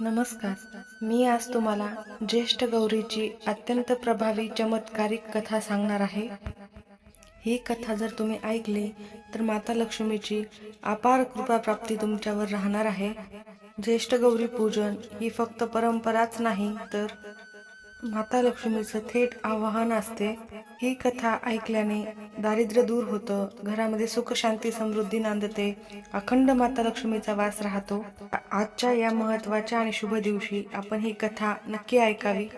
नमस्कार. मी आज तुम्हाला ज्येष्ठ गौरीची अत्यंत प्रभावी चमत्कारिक कथा सांगणार आहे. ही कथा जर तुम्ही ऐकली तर माता लक्ष्मीची अपार कृपा प्राप्ती तुमच्यावर राहणार आहे. ज्येष्ठ गौरी पूजन ही फक्त परंपराच नाही तर माता लक्ष्मीचं थेट आवाहन असते. ही कथा ऐकल्याने दारिद्र्य दूर होतं घरामध्ये सुख शांती समृद्धी नांदते अखंड माता लक्ष्मीचा वास राहतो. आजच्या या महत्त्वाच्या आणि शुभ दिवशी आपण ही कथा नक्की ऐकावी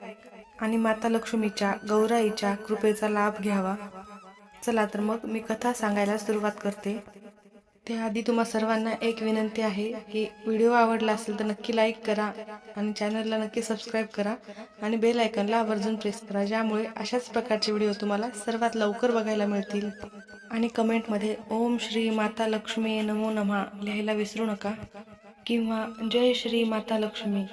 आणि माता लक्ष्मीच्या गौराईच्या कृपेचा लाभ घ्यावा. चला तर मग मी कथा सांगायला सुरुवात करते. त्याआधी तुम्हा सर्वांना एक विनंती आहे की व्हिडिओ आवडला असेल तर नक्की लाईक करा आणि चॅनलला नक्की सबस्क्राईब करा आणि बेल आयकनला आवर्जून प्रेस करा ज्यामुळे अशाच प्रकारचे व्हिडिओ तुम्हाला सर्वात लवकर बघायला मिळतील. आणि कमेंटमध्ये ओम श्री माता लक्ष्मी नमो नमः लिहायला विसरू नका किंवा जय श्री माता लक्ष्मी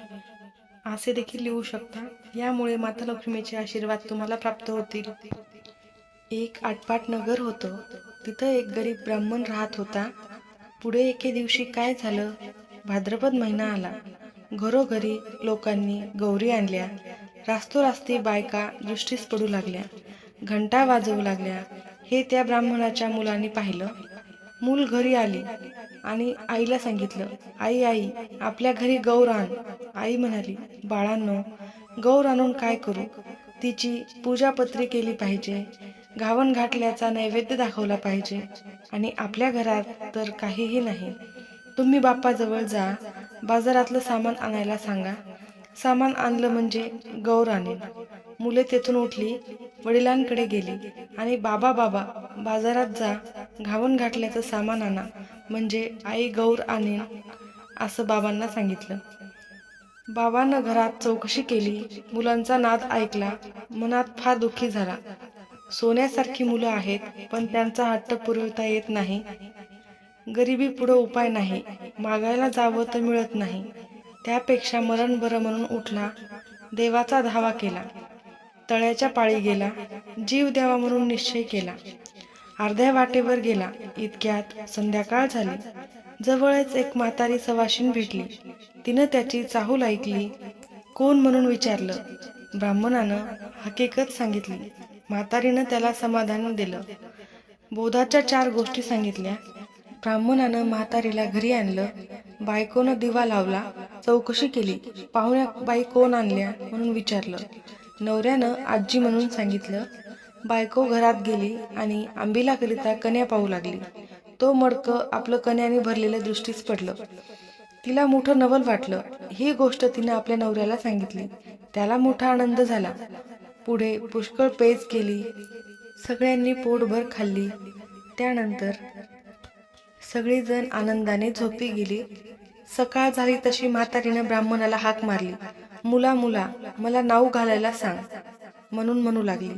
असे देखील लिहू शकता. यामुळे माता लक्ष्मीचे आशीर्वाद तुम्हाला प्राप्त होतील. एक आटपाट नगर होतं. तिथं एक गरीब ब्राह्मण राहत होता. पुढे एके दिवशी काय झालं? भाद्रपद महिना आला. घरोघरी लोकांनी गौरी आणल्या. रास्तोरास्ती बायका दृष्टीस पडू लागल्या. घंटा वाजवू लागल्या. हे त्या ब्राह्मणाच्या मुलांनी पाहिलं. मूल घरी आली आणि आईला सांगितलं आई आई आपल्या घरी गौर आण. आई म्हणाली बाळांनो गौर आणून काय करू? तिची पूजापत्री केली पाहिजे. घावन घाटल्याचा नैवेद्य दाखवला पाहिजे. आणि आपल्या घरात तर काहीही नाही. तुम्ही बाप्पाजवळ जा. बाजारातलं सामान आणायला सांगा. सामान आणलं म्हणजे गौर आणेल मुले तेथून उठली वडिलांकडे गेली आणि बाबा बाबा बाजारात जा. घावन घातल्याचं सामान आणा. म्हणजे आई गौर आणेन असं बाबांना सांगितलं. बाबांना घरात चौकशी केली. मुलांचा नाद ऐकला. मनात फार दुःखी झाला. सोन्यासारखी मुलं आहेत पण त्यांचा हट्ट पुरवता येत नाही. गरिबी पुढं उपाय नाही. मागायला जावं तर मिळत नाही. त्यापेक्षा मरण बरं म्हणून उठला. देवाचा धावा केला. तळ्याच्या पाळी गेला. जीव द्यावा म्हणून निश्चय केला. अर्ध्या वाटेवर गेला. इतक्यात संध्याकाळ झाली. जवळच एक म्हातारी सवाशीन भेटली. तिनं त्याची चाहूल ऐकली. कोण म्हणून विचारलं? ब्राह्मणानं हकीकत सांगितली. म्हातारीनं त्याला समाधान दिलं. बोधाच्या चार गोष्टी सांगितल्या. ब्राह्मणानं म्हातारीला घरी आणलं. बायकोनं दिवा लावला. चौकशी केली. पाहुण्या बाई कोण आणल्या म्हणून विचारलं. नवऱ्यानं आजी म्हणून सांगितलं बायको घरात गेली आणि आंबिलाकरिता कन्या पाहू लागली. तो मडकं आपलं कन्याने भरलेलं दृष्टीस पडलं. तिला मोठं नवल वाटलं. ही गोष्ट तिनं आपल्या नवऱ्याला सांगितली. त्याला मोठा आनंद झाला. पुढे पुष्कळ पेज केली. सगळ्यांनी पोटभर खाल्ली. त्यानंतर सगळीजण आनंदाने झोपी गेली. सकाळ झाली तशी म्हातारीनं ब्राह्मणाला हाक मारली. मुला मुला मला नाव घालायला सांग म्हणून म्हणू लागली.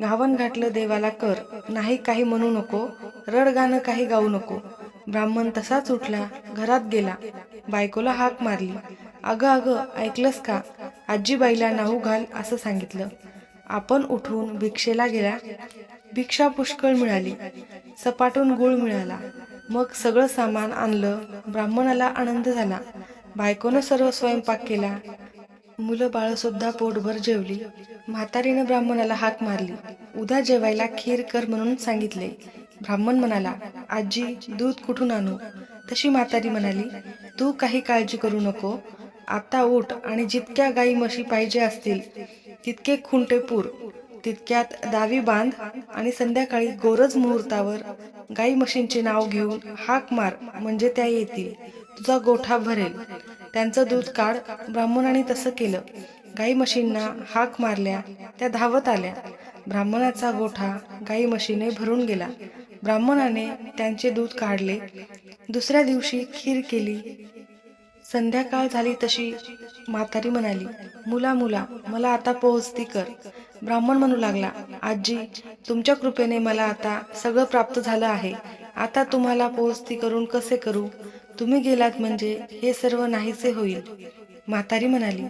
घावन घातलं देवाला कर नाही काही म्हणू नको रड गाणं काही गाऊ नको. ब्राह्मण तसाच उठला घरात गेला. बायकोला हाक मारली. अगं अगं ऐकलंस का? आजीबाईला नाहू घाल असं सांगितलं. आपण उठून भिक्षेला गेला भिक्षा पुष्कळ मिळाली सपाटून गुळ मिळाला. मग सगळं सामान आणलं ब्राह्मणाला आनंद झाला. बायकोनं सर्व स्वयंपाक केला. मुलं बाळ सुद्धा पोटभर जेवली. म्हातारीनं ब्राह्मणाला हाक मारली. उद्या जेवायला खीर कर म्हणून सांगितले. ब्राह्मण म्हणाला आजी दूध कुठून आणू? तशी म्हातारी म्हणाली तू काही काळजी करू नको. आता उठ आणि जितक्या गाई म्हशी पाहिजे असतील तितके खुंटे पूर तितक्यात दावी बांध आणि संध्याकाळी गोरज मुहूर्तावर गाई म्हशींचे नाव घेऊन हाक मार म्हणजे त्या येतील. तुझा गोठा भरेल. त्यांचं दूध काढ. ब्राह्मणाने तसं केलं. गाई म्हशींना हाक मारल्या त्या धावत आल्या. ब्राह्मणाचा गोठा गाई म्हशीने भरून गेला. ब्राह्मणाने त्यांचे दूध काढले. दुसऱ्या दिवशी खीर केली. संध्याकाळ झाली तशी म्हातारी म्हणाली मुला मुला मला आता पोहोचती कर. ब्राह्मण म्हणू लागला आजी तुमच्या कृपेने मला आता सगळं प्राप्त झालं आहे. आता तुम्हाला पोहोचती करून कसे करू? तुम्ही गेलात म्हणजे हे सर्व नाहीसे होईल. म्हातारी म्हणाली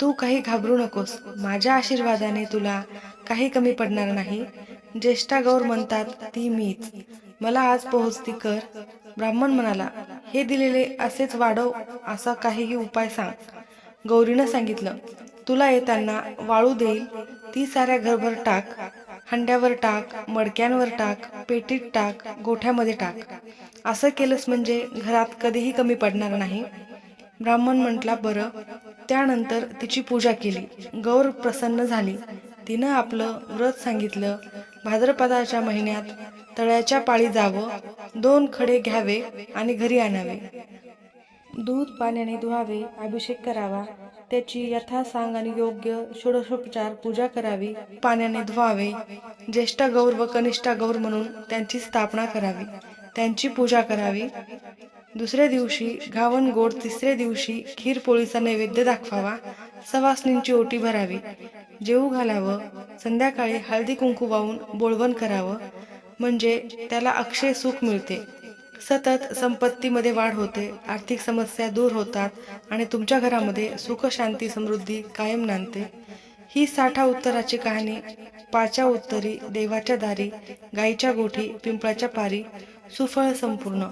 तू काही घाबरू नकोस. माझ्या आशीर्वादाने तुला काही कमी पडणार नाही. ज्येष्ठा गौर म्हणतात ती मीच. मला आज पोहोचती कर. ब्राह्मण म्हणाला हे दिलेले असेच वाढव असा काहीही उपाय सांग. गौरीनं सांगितलं तुला येताना वाळू देईल ती साऱ्या घरभर टाक हंड्यावर टाक मडक्यांवर टाक पेटीत टाक गोठ्यामध्ये टाक. असं केलंस म्हणजे घरात कधीही कमी पडणार नाही. ब्राह्मण म्हटला बरं. त्यानंतर तिची पूजा केली. गौर प्रसन्न झाली. तिनं आपलं व्रत सांगितलं. भाद्रपदाच्या महिन्यात तळ्याच्या पाळी जावं दोन खडे घ्यावे आणि घरी आणावे. दूध पाण्याने धुवावे अभिषेक करावा. त्याची यथासांग आणि योग्य षोडशोपचार पूजा करावी. पाण्याने धुवावे ज्येष्ठा गौर व कनिष्ठा गौर म्हणून त्यांची स्थापना करावी. त्यांची पूजा करावी. दुसऱ्या दिवशी घावन गोड तिसऱ्या दिवशी खीर पोळीचा नैवेद्य दाखवावा. सवासनींची ओटी भरावी. जेऊ घालावं. संध्याकाळी हळदी कुंकू वाहून बोळवण करावं. म्हणजे त्याला अक्षय सुख मिळते. सतत संपत्तीमध्ये वाढ होते आर्थिक समस्या दूर होतात आणि तुमच्या घरामध्ये सुख शांती समृद्धी कायम नांदते. ही साठा उत्तराची कहाणी पाचा उत्तरी देवाच्या दारी गाईच्या गोठी पिंपळाच्या पारी सुफळ संपूर्ण.